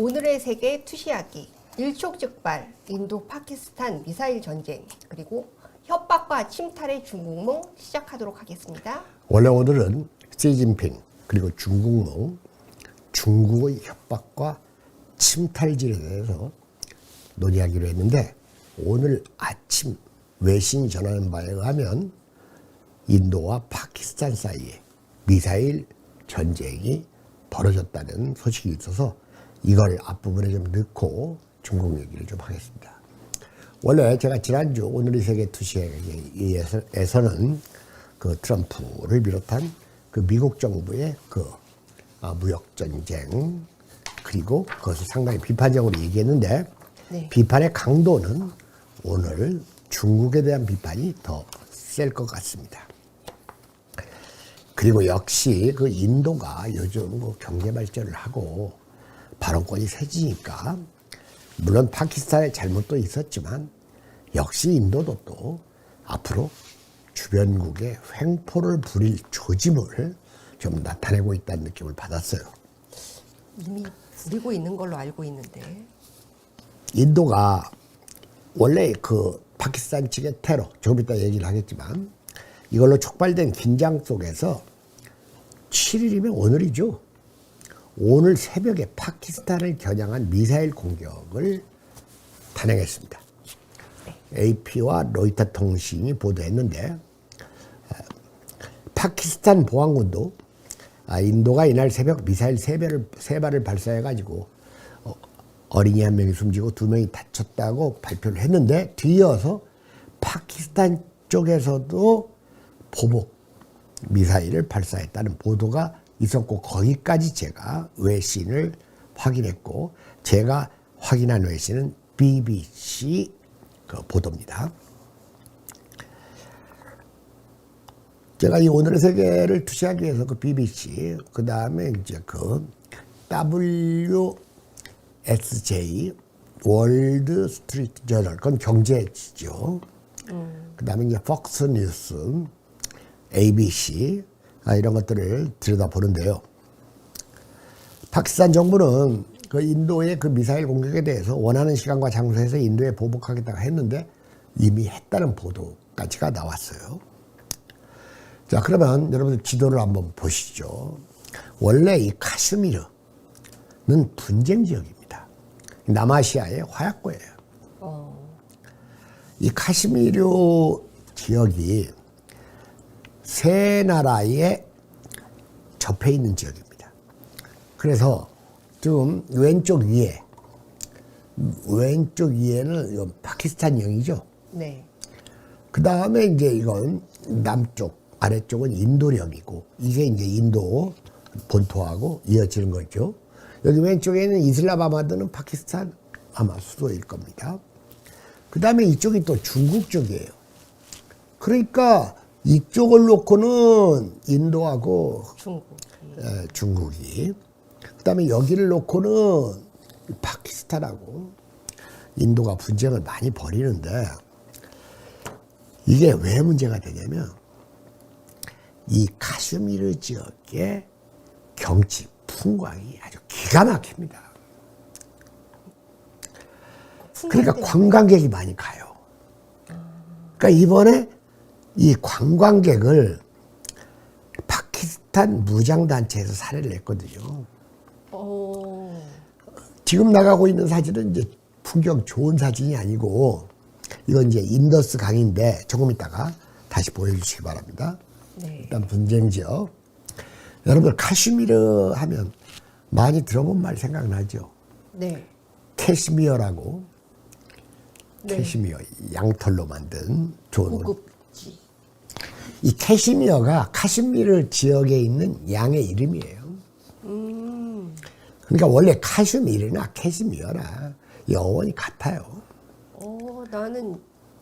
오늘의 세계 투시하기, 일촉즉발, 인도 파키스탄 미사일 전쟁, 그리고 협박과 침탈의 중국몽 시작하도록 하겠습니다. 원래 오늘은 시진핑 그리고 중국몽 중국의 협박과 침탈질에 대해서 논의하기로 했는데 오늘 아침 외신이 전하는 바에 의하면 인도와 파키스탄 사이에 미사일 전쟁이 벌어졌다는 소식이 있어서 이걸 앞부분에 좀 넣고 중국 얘기를 좀 하겠습니다. 원래 제가 지난주 오늘의 세계 투시에서는 그 트럼프를 비롯한 그 미국 정부의 그 아, 무역 전쟁 그리고 그것을 상당히 비판적으로 얘기했는데 네. 비판의 강도는 오늘 중국에 대한 비판이 더 셀 것 같습니다. 그리고 역시 그 인도가 요즘 뭐 경제 발전을 하고 발언권이 세지니까 물론 파키스탄의 잘못도 있었지만 역시 인도도 또 앞으로 주변국에 횡포를 부릴 조짐을 좀 나타내고 있다는 느낌을 받았어요. 이미 부리고 있는 걸로 알고 있는데. 인도가 원래 그 파키스탄 측의 테러, 조금 이따 얘기를 하겠지만 이걸로 촉발된 긴장 속에서 7일이면 오늘이죠. 오늘 새벽에 파키스탄을 겨냥한 미사일 공격을 단행했습니다. AP와 로이터 통신이 보도했는데 아, 파키스탄 보안군도 아, 인도가 이날 새벽 미사일 세 발을, 세 발을 발사해 가지고 어, 어린이 한 명이 숨지고 두 명이 다쳤다고 발표를 했는데 뒤이어서 파키스탄 쪽에서도 보복 미사일을 발사했다는 보도가 있었고 거기까지 제가 외신을 확인했고 제가 확인한 외신은 BBC 그 보도입니다. 제가 이 오늘의 세계를 투시하기 위해서 그 BBC 그 다음에 이제 그 WSJ 월드 스트리트 저널 그건 경제지죠. 그 다음에 이제 폭스 뉴스, ABC 아, 이런 것들을 들여다보는데요. 파키스탄 정부는 그 인도의 그 미사일 공격에 대해서 원하는 시간과 장소에서 인도에 보복하겠다고 했는데 이미 했다는 보도까지가 나왔어요. 자, 그러면 여러분들 지도를 한번 보시죠. 원래 이 카슈미르는 분쟁 지역입니다. 남아시아의 화약고예요. 이 카슈미르 지역이 세 나라에 접해 있는 지역입니다. 그래서 지금 왼쪽 위에 왼쪽 위에는 이건 파키스탄령이죠. 네. 그 다음에 이제 이건 남쪽 아래쪽은 인도령이고 이게 이제 인도 본토하고 이어지는 거죠. 여기 왼쪽에 있는 이슬라마바드는 파키스탄 아마 수도일 겁니다. 그 다음에 이쪽이 또 중국 쪽이에요. 그러니까 이쪽을 놓고는 인도하고 중국. 에, 중국이 그다음에 여기를 놓고는 파키스탄하고 인도가 분쟁을 많이 벌이는데 이게 왜 문제가 되냐면 이 카슈미르 지역의 경치 풍광이 아주 기가 막힙니다. 그러니까 관광객이 많이 가요. 그러니까 이번에 이 관광객을 파키스탄 무장단체에서 살해를 했거든요. 어, 지금 나가고 있는 사진은 이제 풍경 좋은 사진이 아니고 이건 이제 인더스 강인데 조금 있다가 다시 보여주시기 바랍니다. 네. 일단 분쟁 지역. 여러분들 카슈미르 하면 많이 들어본 말 생각나죠? 네. 캐시미어라고 네. 캐시미어 양털로 만든 좋은 옷. 고급 지. 이 캐시미어가 카슈미르 지역에 있는 양의 이름이에요. 그러니까 원래 카슈미르나 캐시미어나 영원히 같아요. 어, 나는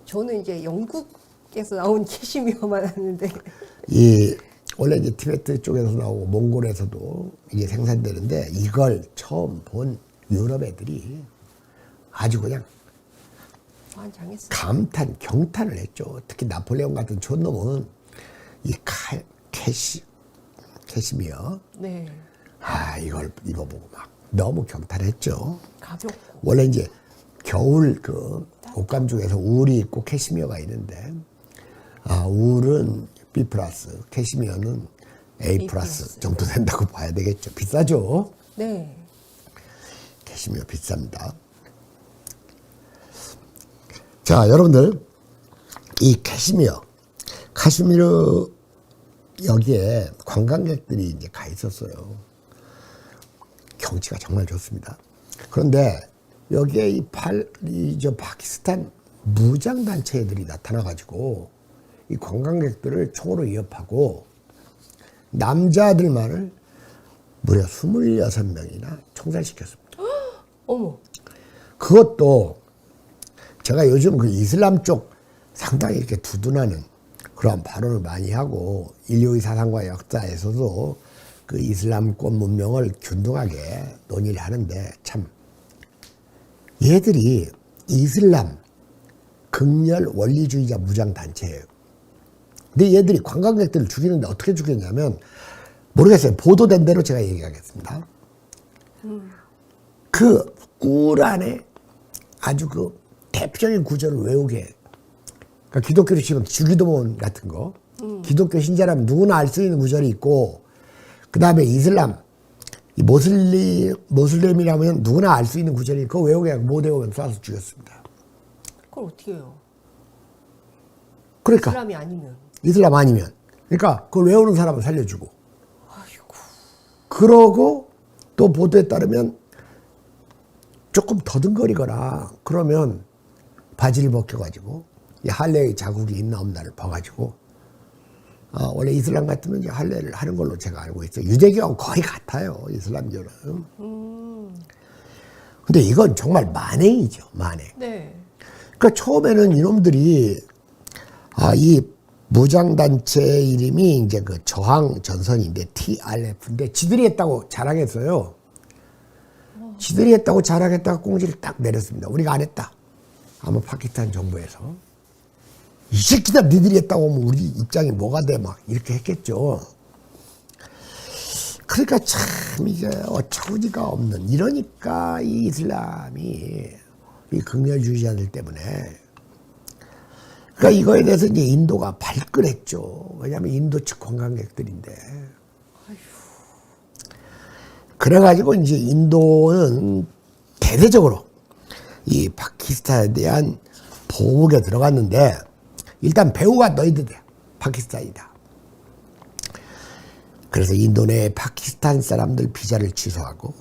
저는 이제 영국에서 나온 캐시미어만 아는데. 이 원래 이제 티베트 쪽에서 나오고 몽골에서도 이게 생산되는데 이걸 처음 본 유럽 애들이 아주 그냥 환장했어. 감탄, 경탄을 했죠. 특히 나폴레옹 같은 촌놈은 이 카, 캐시, 캐시미어 네. 아 이걸 입어보고 막 너무 경탈했죠. 가볍고. 원래 이제 겨울 그 옷감 중에서 울이 있고 캐시미어가 있는데 아 울은 B 플러스, 캐시미어는 A 플러스. 정도 된다고 봐야 되겠죠. 비싸죠. 네. 캐시미어 비쌉니다. 자, 여러분들 이 캐시미어, 카시미르 여기에 관광객들이 이제 가 있었어요. 경치가 정말 좋습니다. 그런데 여기에 이 팔, 이 저 파키스탄 무장 단체들이 나타나가지고 이 관광객들을 총으로 위협하고 남자들만을 무려 26명이나 총살시켰습니다. 어머. 그것도 제가 요즘 그 이슬람 쪽 상당히 이렇게 두둔하는 그런 발언을 많이 하고 인류의 사상과 역사에서도 그 이슬람권 문명을 균등하게 논의를 하는데 참 얘들이 이슬람 극렬 원리주의자 무장 단체예요. 근데 얘들이 관광객들을 죽이는데 어떻게 죽였냐면 모르겠어요. 보도된 대로 제가 얘기하겠습니다. 그 꾸란의 아주 그 대표적인 구절을 외우게. 그러니까 기독교로 치면 주기도문 같은 거. 기독교 신자라면 누구나 알 수 있는 구절이 있고, 그 다음에 이슬람, 이 모슬리, 모슬렘이라면 누구나 알 수 있는 구절이 그거 외우게 하고 못 외우면 쏴서 죽였습니다. 그걸 어떻게 해요? 그러니까, 이슬람이 아니면. 이슬람 아니면. 그러니까 그걸 외우는 사람은 살려주고. 아이고. 그러고 또 보도에 따르면 조금 더듬거리거나 그러면 바지를 벗겨가지고 이 할례의 자국이 있나 없나를 봐가지고 아, 원래 이슬람 같으면 이제 할례를 하는 걸로 제가 알고 있어요. 유대교하고 거의 같아요. 이슬람교는. 근데 이건 정말 만행이죠. 만행. 네. 그러니까 처음에는 이놈들이 아, 이 무장단체 이름이 이제 그 저항 전선인데 TRF인데 지들이 했다고 자랑했어요. 지들이 했다고 자랑했다가 꽁지를 딱 내렸습니다. 우리가 안 했다. 아마 파키스탄 정부에서. 이 새끼들 니들이 했다고 하면 우리 입장이 뭐가 돼? 막 이렇게 했겠죠. 그러니까 참 이게 어처구니가 없는 이러니까 이 이슬람이 이 극렬주의자들 때문에 그러니까 이거에 대해서 이제 인도가 발끈했죠. 왜냐하면 인도 측 관광객들인데. 그래가지고 이제 인도는 대대적으로 이 파키스탄에 대한 보복에 들어갔는데 일단 배우가 너희들이야. 파키스탄이다. 그래서 인도 내 파키스탄 사람들 비자를 취소하고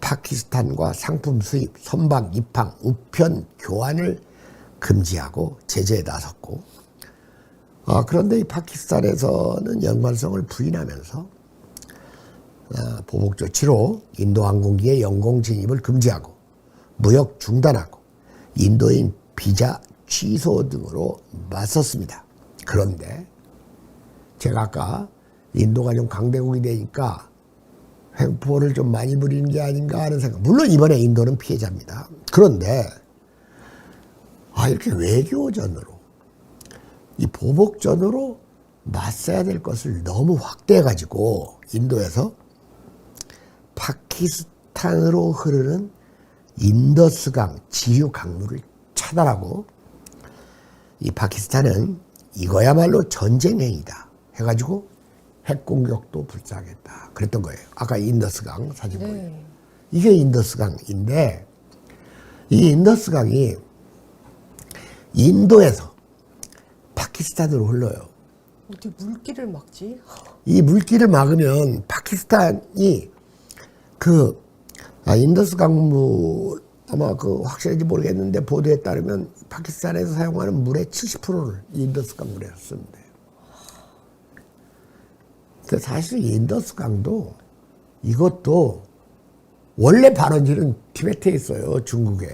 파키스탄과 상품 수입, 선박, 입항, 우편, 교환을 금지하고 제재에 나섰고 아, 그런데 이 파키스탄에서는 연관성을 부인하면서 아, 보복 조치로 인도 항공기의 영공 진입을 금지하고 무역 중단하고 인도인 비자 취소 등으로 맞섰습니다. 그런데 제가 아까 인도가 좀 강대국이 되니까 횡포를 좀 많이 부리는 게 아닌가 하는 생각. 물론 이번에 인도는 피해자입니다. 그런데 아 이렇게 외교전으로 이 보복전으로 맞서야 될 것을 너무 확대해 가지고 인도에서 파키스탄으로 흐르는 인더스강 지류 강물을 차단하고 이 파키스탄은 이거야말로 전쟁 행위다 해가지고 핵 공격도 불사하겠다 그랬던 거예요. 아까 인더스강 사진 보여요. 네. 이게 인더스강인데 이 인더스강이 인도에서 파키스탄으로 흘러요. 어떻게 물길을 막지? 이 물길을 막으면 파키스탄이 그 아, 인더스 강물 아마 그 확실한지 모르겠는데 보도에 따르면 파키스탄에서 사용하는 물의 70%를 인더스 강물에 쓰는데. 근데 사실 인더스 강도 이것도 원래 발원지는 티베트에 있어요 중국에.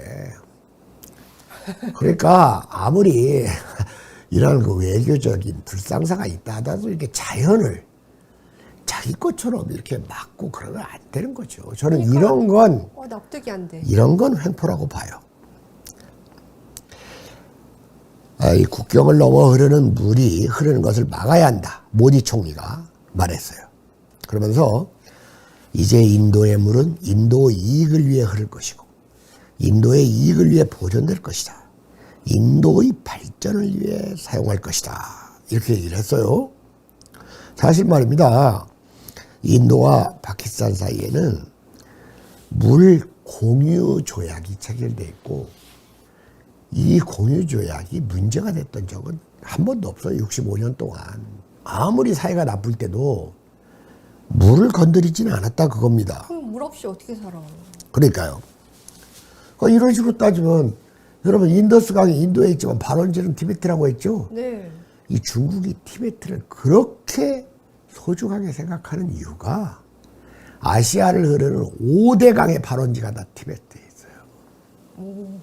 그러니까 아무리 이런 그 외교적인 불상사가 있다 하더라도 이렇게 자연을 자기 것처럼 이렇게 막고 그러면 안 되는 거죠. 저는 이런 건 어, 납득이 안 돼. 이런 건 횡포라고 봐요. 아, 이 국경을 넘어 흐르는 물이 흐르는 것을 막아야 한다. 모디 총리가 말했어요. 그러면서 이제 인도의 물은 인도 이익을 위해 흐를 것이고 인도의 이익을 위해 보존될 것이다. 인도의 발전을 위해 사용할 것이다. 이렇게 얘기를 했어요. 사실 말입니다. 인도와 파키스탄 사이에는 물 공유 조약이 체결돼 있고 이 공유 조약이 문제가 됐던 적은 한 번도 없어요. 65년 동안. 아무리 사이가 나쁠 때도 물을 건드리지는 않았다 그겁니다. 그럼 물 없이 어떻게 살아? 그러니까요. 그 이런 식으로 따지면 여러분 인더스강이 인도에 있지만 발원지는 티베트라고 했죠. 네. 이 중국이 티베트를 그렇게 소중하게 생각하는 이유가 아시아를 흐르는 5대 강의 발원지가 다 티베트에 있어요.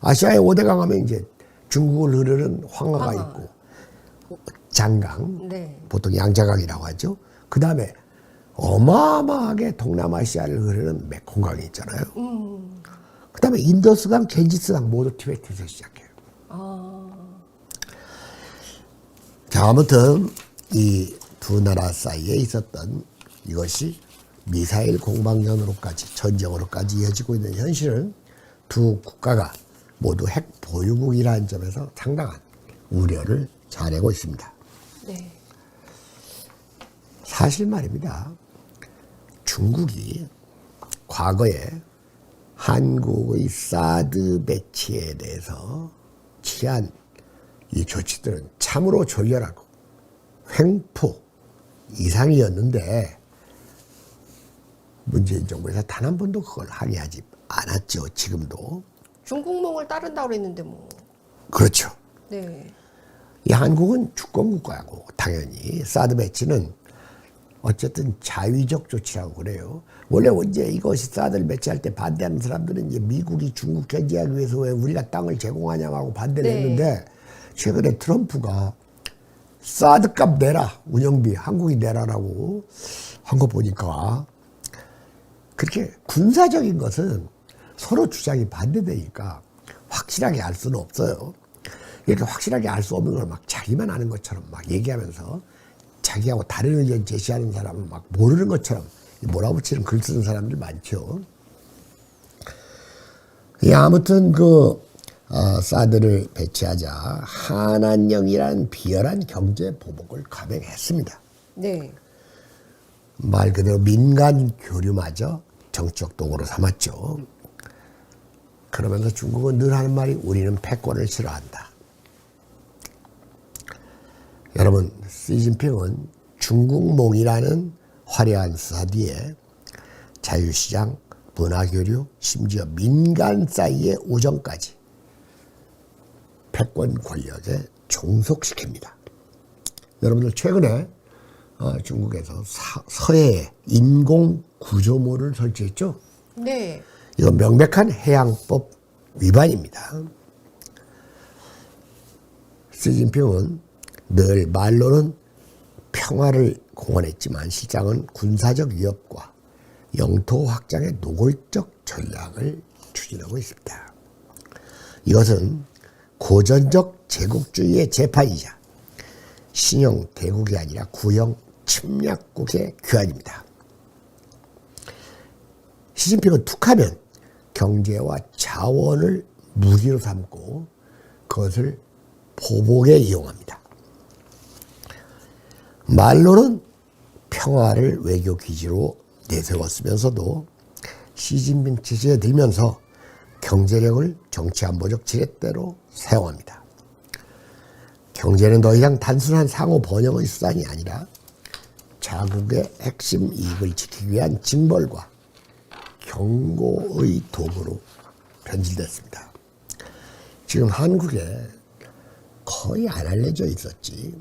아시아의 5대 강 하면 이제 중국을 흐르는 황하가 황하. 있고 장강, 네. 보통 양자강이라고 하죠. 그 다음에 어마어마하게 동남아시아를 흐르는 메콩강이 있잖아요. 그 다음에 인더스강, 겐지스강 모두 티베트에서 시작해요. 아, 자, 아무튼 이 두 나라 사이에 있었던 이것이 미사일 공방전으로까지 전쟁으로까지 이어지고 있는 현실은 두 국가가 모두 핵 보유국이라는 점에서 상당한 우려를 자내고 있습니다. 네. 사실 말입니다. 중국이 과거에 한국의 사드 배치에 대해서 취한 이 조치들은 참으로 졸렬하고 횡포 이상이었는데 문재인 정부에서 단 한 번도 그걸 항의하지 않았죠. 지금도. 중국몽을 따른다고 그랬는데 뭐. 그렇죠. 네. 이 한국은 주권국가고 당연히 사드 배치는 어쨌든 자위적 조치라고 그래요. 원래 언제 이것이 사드를 배치할 때 반대하는 사람들은 이제 미국이 중국 견제하기 위해서 왜 우리가 땅을 제공하냐고 반대를 네. 했는데 최근에 트럼프가 사드 값 내라 운영비 한국이 내라라고 한 거 보니까 그렇게 군사적인 것은 서로 주장이 반대되니까 확실하게 알 수는 없어요. 이렇게 확실하게 알 수 없는 걸 막 자기만 아는 것처럼 막 얘기하면서 자기하고 다른 의견 제시하는 사람은 막 모르는 것처럼 몰아붙이는 글 쓰는 사람들 많죠. 예, 아무튼 그 어, 사드를 배치하자 한한령이란 비열한 경제 보복을 감행했습니다. 네. 말 그대로 민간 교류마저 정치적 도구로 삼았죠. 그러면서 중국은 늘 하는 말이 우리는 패권을 싫어한다. 여러분, 시진핑은 중국몽이라는 화려한 수사 뒤에 자유시장, 문화교류, 심지어 민간 사이의 우정까지 패권 권력에 종속시킵니다. 여러분들 최근에 어, 중국에서 사- 서해에 인공 구조물을 설치했죠. 네. 이건 명백한 해양법 위반입니다. 시진핑은 늘 말로는 평화를 공언했지만 실상은 군사적 위협과 영토 확장의 노골적 전략을 추진하고 있습니다. 이것은 고전적 제국주의의 재판이자 신형 대국이 아니라 구형 침략국의 규환입니다. 시진핑은 툭하면 경제와 자원을 무기로 삼고 그것을 보복에 이용합니다. 말로는 평화를 외교 기지로 내세웠으면서도 시진핑 체제에 들면서 경제력을 정치 안보적 지렛대로 사용합니다. 경제는 더 이상 단순한 상호 번영의 수단이 아니라 자국의 핵심 이익을 지키기 위한 징벌과 경고의 도구로 변질됐습니다. 지금 한국에 거의 안 알려져 있었지.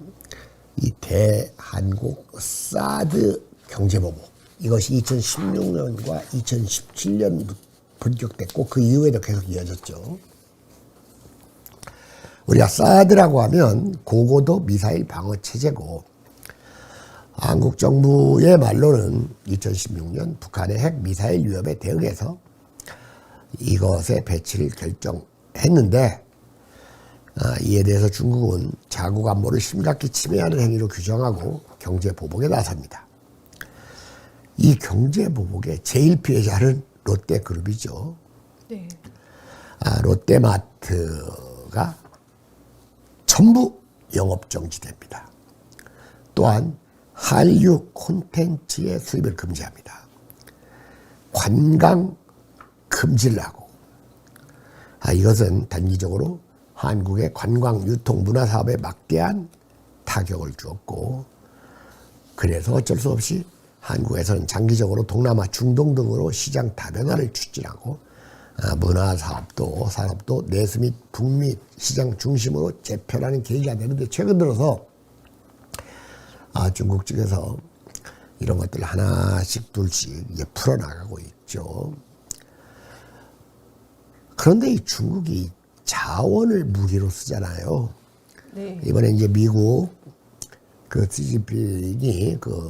이 대한국 사드 경제보복 이것이 2016년과 2017년 본격됐고 그 이후에도 계속 이어졌죠. 우리가 사드라고 하면 고고도 미사일 방어 체제고 한국 정부의 말로는 2016년 북한의 핵 미사일 위협에 대응해서 이것의 배치를 결정했는데 아, 이에 대해서 중국은 자국 안보를 심각히 침해하는 행위로 규정하고 경제 보복에 나섭니다. 이 경제 보복의 제일 피해자는 롯데그룹이죠. 네. 아, 롯데마트가 전부 영업 정지됩니다. 또한 한류 콘텐츠의 수입을 금지합니다. 관광 금지를 하고 아, 이것은 단기적으로 한국의 관광 유통 문화 사업에 막대한 타격을 주었고 그래서 어쩔 수 없이 한국에서는 장기적으로 동남아 중동 등으로 시장 다변화를 추진하고 아, 문화 사업도 산업도 내수 및 북미 시장 중심으로 재편하는 계기가 되는데 최근 들어서 아, 중국 측에서 이런 것들 하나씩 둘씩 이제 풀어나가고 있죠. 그런데 이 중국이 자원을 무기로 쓰잖아요. 네. 이번에 이제 미국 그 시진핑이 그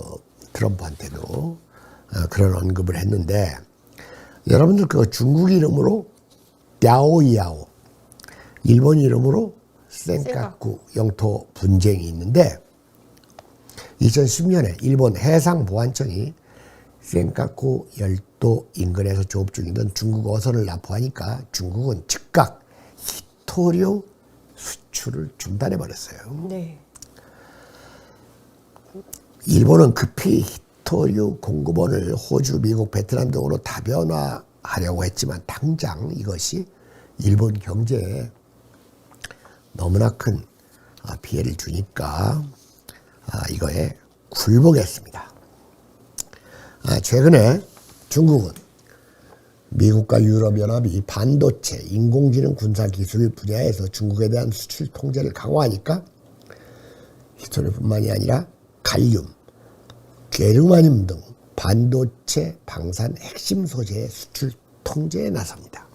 트럼프한테도 어, 그런 언급을 했는데 여러분들 그 중국 이름으로 랴오이아오 일본 이름으로 센카쿠 영토 분쟁이 있는데 2010년에 일본 해상보안청이 센카쿠 열도 인근에서 조업 중이던 중국 어선을 납포하니까 중국은 즉각 히토류 수출을 중단해 버렸어요. 네. 일본은 급히 히토류 공급원을 호주, 미국, 베트남 등으로 다변화하려고 했지만 당장 이것이 일본 경제에 너무나 큰 아, 피해를 주니까 아, 이거에 굴복했습니다. 아, 최근에 중국은 미국과 유럽연합이 반도체, 인공지능, 군사기술 분야에서 중국에 대한 수출 통제를 강화하니까 히토리뿐만이 아니라 갈륨, 게르마늄 등 반도체 방산 핵심 소재의 수출 통제에 나섭니다.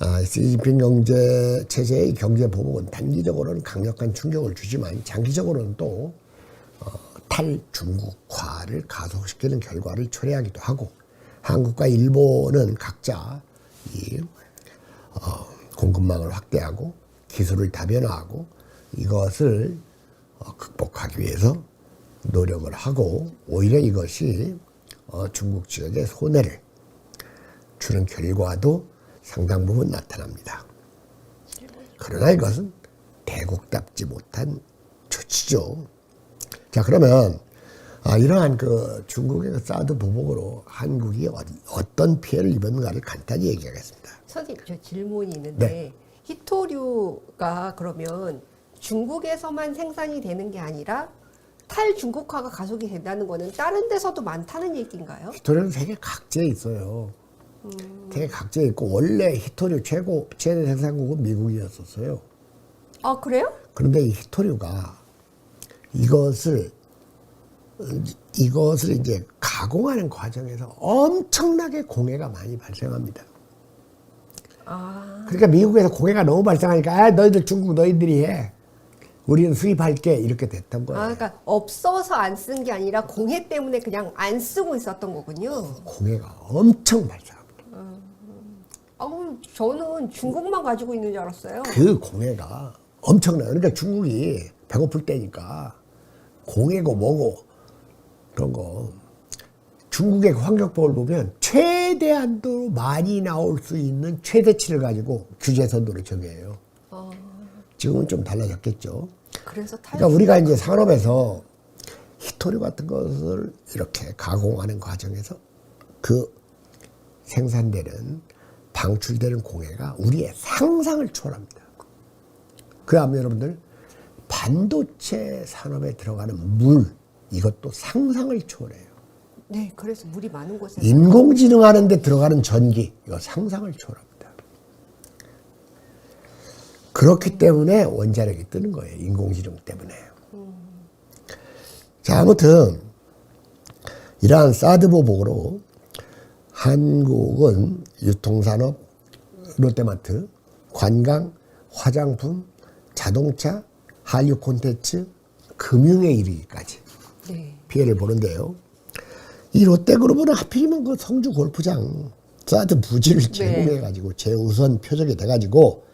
아, 시진핑 경제 체제의 경제 보복은 단기적으로는 강력한 충격을 주지만 장기적으로는 또 어, 탈중국화를 가속시키는 결과를 초래하기도 하고 한국과 일본은 각자 이 어, 공급망을 확대하고 기술을 다변화하고 이것을 어, 극복하기 위해서 노력을 하고 오히려 이것이 어, 중국 지역에 손해를 주는 결과도 상당 부분 나타납니다. 그러나 이것은 대국답지 못한 조치죠. 자 그러면 아, 이러한 그 중국의 그 사드 보복으로 한국이 어, 어떤 피해를 입었는가를 간단히 얘기하겠습니다. 선생님, 저 질문이 있는데 네. 히토류가 그러면 중국에서만 생산이 되는 게 아니라 탈중국화가 가속이 된다는 거는 다른 데서도 많다는 얘기인가요? 히토리는 세계 각지에 있어요. 세계 각지에 있고 원래 히토류 최고 최대 생산국은 미국이었었어요. 아, 그래요? 그런데 이 히토류가 이것을 이것을 이제 가공하는 과정에서 엄청나게 공해가 많이 발생합니다. 아, 그러니까 미국에서 공해가 너무 발생하니까 아, 너희들 중국 너희들이 해. 우리는 수입할게 이렇게 됐던 거예요. 아, 그러니까 없어서 안 쓴 게 아니라 공해 때문에 그냥 안 쓰고 있었던 거군요. 공해가 엄청 발생합니다. 아, 저는 중국만 가지고 있는 줄 알았어요. 그 공해가 엄청나요. 그러니까 중국이 배고플 때니까 공해고 뭐고 그런 거 중국의 그 환경법을 보면 최대한도로 많이 나올 수 있는 최대치를 가지고 규제 선도를 정해요. 어, 지금은 좀 달라졌겠죠. 그래서 탈. 그러니까 우리가 이제 산업에서 히토류 같은 것을 이렇게 가공하는 과정에서 그 생산되는 방출되는 공해가 우리의 상상을 초월합니다. 그 다음에 여러분들 반도체 산업에 들어가는 물 이것도 상상을 초월해요. 네, 그래서 물이 많은 곳에. 인공지능 하는데 들어가는 전기 이거 상상을 초월합니다. 그렇기 때문에 원자력이 뜨는 거예요. 인공지능 때문에. 자 아무튼 이러한 사드 보복으로 한국은 유통산업, 롯데마트, 관광, 화장품, 자동차, 한류 콘텐츠, 금융에 이르기까지 네. 피해를 보는데요. 이 롯데그룹은 하필이면 그 성주 골프장 사드 부지를 제공해가지고 최우선 표적이 돼가지고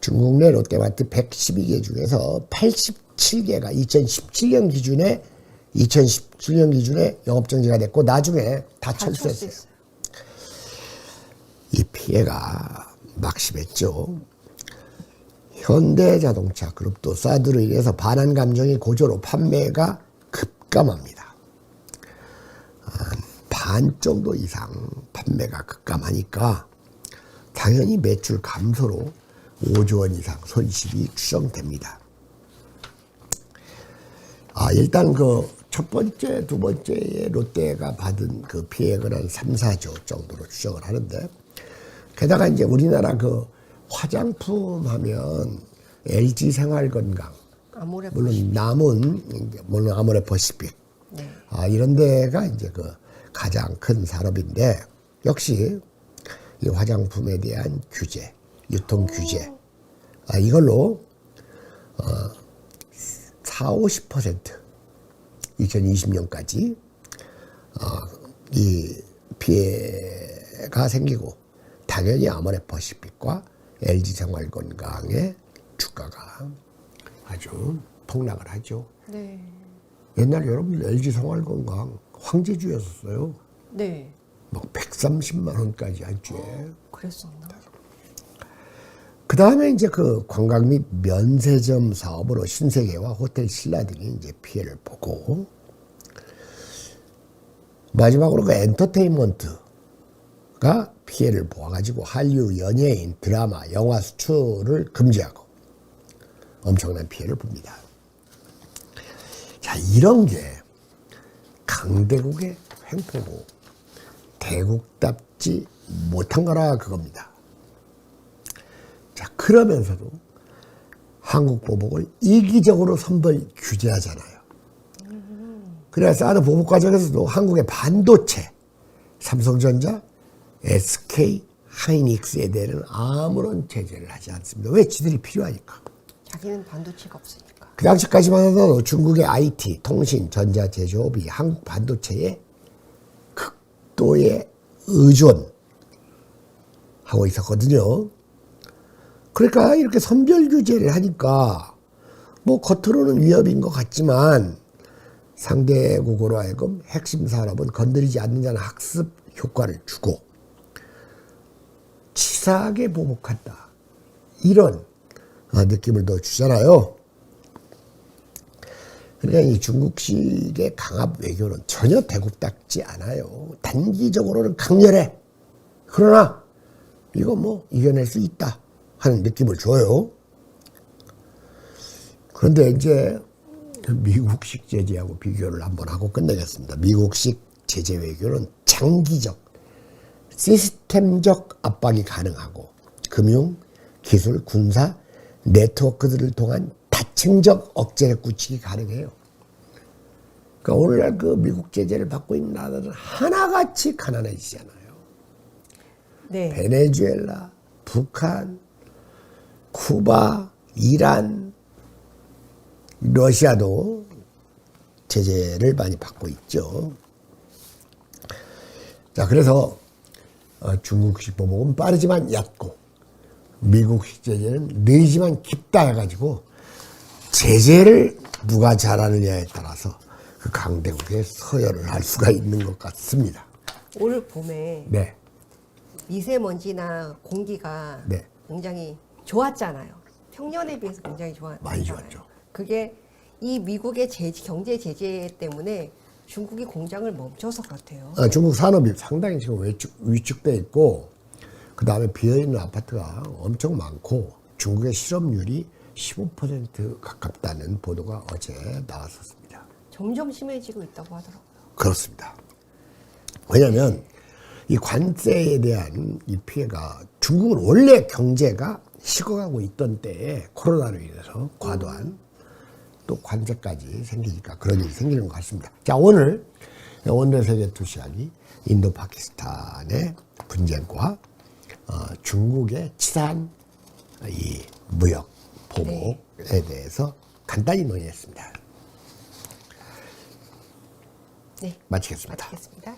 중국 내 롯데마트 112개 중에서 87개가 2017년 기준에 2017년 기준에 영업 정지가 됐고 나중에 다 다 철수했어요. 철수했어요. 이 피해가 막심했죠. 현대자동차 그룹도 사드로 인해서 반환 감정이 고조로 판매가 급감합니다. 아, 반 정도 이상 판매가 급감하니까 당연히 매출 감소로 5조 원 이상 손실이 추정됩니다. 아, 일단 그 첫 번째, 두 번째에 롯데가 받은 그 피해액은 한 3, 4조 정도로 추정을 하는데 게다가 이제 우리나라 그 화장품 하면 LG 생활건강 물론 남은 물론 아모레퍼시픽 네. 아, 이런 데가 이제 그 가장 큰 산업인데 역시 이 화장품에 대한 규제, 유통 규제 아, 이걸로 어, 4, 50% 2020년까지 어, 이 피해가 생기고 당연히 아모레퍼시픽과 LG생활건강의 주가가 아주 폭락을 하죠. 네. 옛날 여러분 LG생활건강 황제주였었어요. 네. 막 130만 원까지 한 주에. 그랬었나? 그 다음에 이제 그 관광 및 면세점 사업으로 신세계와 호텔 신라 등이 이제 피해를 보고 마지막으로 그 엔터테인먼트가 피해를 보아가지고 한류 연예인 드라마 영화 수출을 금지하고 엄청난 피해를 봅니다. 자 이런 게 강대국의 횡포고 대국답지 못한 거라 그겁니다. 자, 그러면서도 한국 보복을 이기적으로 선벌 규제하잖아요. 그래서 사드 보복 과정에서도 한국의 반도체, 삼성전자, SK, 하이닉스에 대해서는 아무런 제재를 하지 않습니다. 왜? 지들이 필요하니까. 자기는 반도체가 없으니까. 그 당시까지만 해도 중국의 IT, 통신, 전자 제조업이 한국 반도체에 극도의 의존하고 있었거든요. 그러니까 이렇게 선별 규제를 하니까 뭐 겉으로는 위협인 것 같지만 상대국으로 하여금 핵심 산업은 건드리지 않는다는 학습 효과를 주고 치사하게 보복한다. 이런 아, 느낌을 더 주잖아요. 그러니까 이 중국식의 강압 외교는 전혀 대국답지 않아요. 단기적으로는 강렬해. 그러나 이거 뭐 이겨낼 수 있다 하는 느낌을 줘요. 그런데 이제 미국식 제재하고 비교를 한번 하고 끝내겠습니다. 미국식 제재 외교는 장기적, 시스템적 압박이 가능하고 금융, 기술, 군사, 네트워크들을 통한 다층적 억제력 구축이 가능해요. 그러니까 오늘날 그 미국 제재를 받고 있는 나라들은 하나같이 가난해지잖아요. 네. 베네수엘라, 북한, 쿠바, 이란, 러시아도 제재를 많이 받고 있죠. 자, 그래서 어, 중국식 보복은 빠르지만 얕고 미국식 제재는 느리지만 깊다 해가지고 제재를 누가 잘하느냐에 따라서 그 강대국에 서열을 할 수가 있는 것 같습니다. 올 봄에 네. 미세먼지나 공기가 네. 굉장히 좋았잖아요. 평년에 비해서 굉장히 좋았 많이 좋았죠. 그게 이 미국의 제재, 경제 제재 때문에 중국이 공장을 멈춰서 그렇대요. 아, 중국 산업이 상당히 지금 위축, 위축돼 있고 그 다음에 비어있는 아파트가 엄청 많고 중국의 실업률이 15% 가깝다는 보도가 어제 나왔었습니다. 점점 심해지고 있다고 하더라고요. 그렇습니다. 왜냐하면 이 관세에 대한 이 피해가 중국은 원래 경제가 식어가고 있던 때에 코로나로 인해서 과도한 또 관세까지 생기니까 그런 일이 생기는 것 같습니다. 자 오늘 오늘의 세계 투시하기 인도 파키스탄의 분쟁과 어, 중국의 치사한 이 무역 보복에 대해서 간단히 논의했습니다. 네. 마치겠습니다. 마치겠습니다.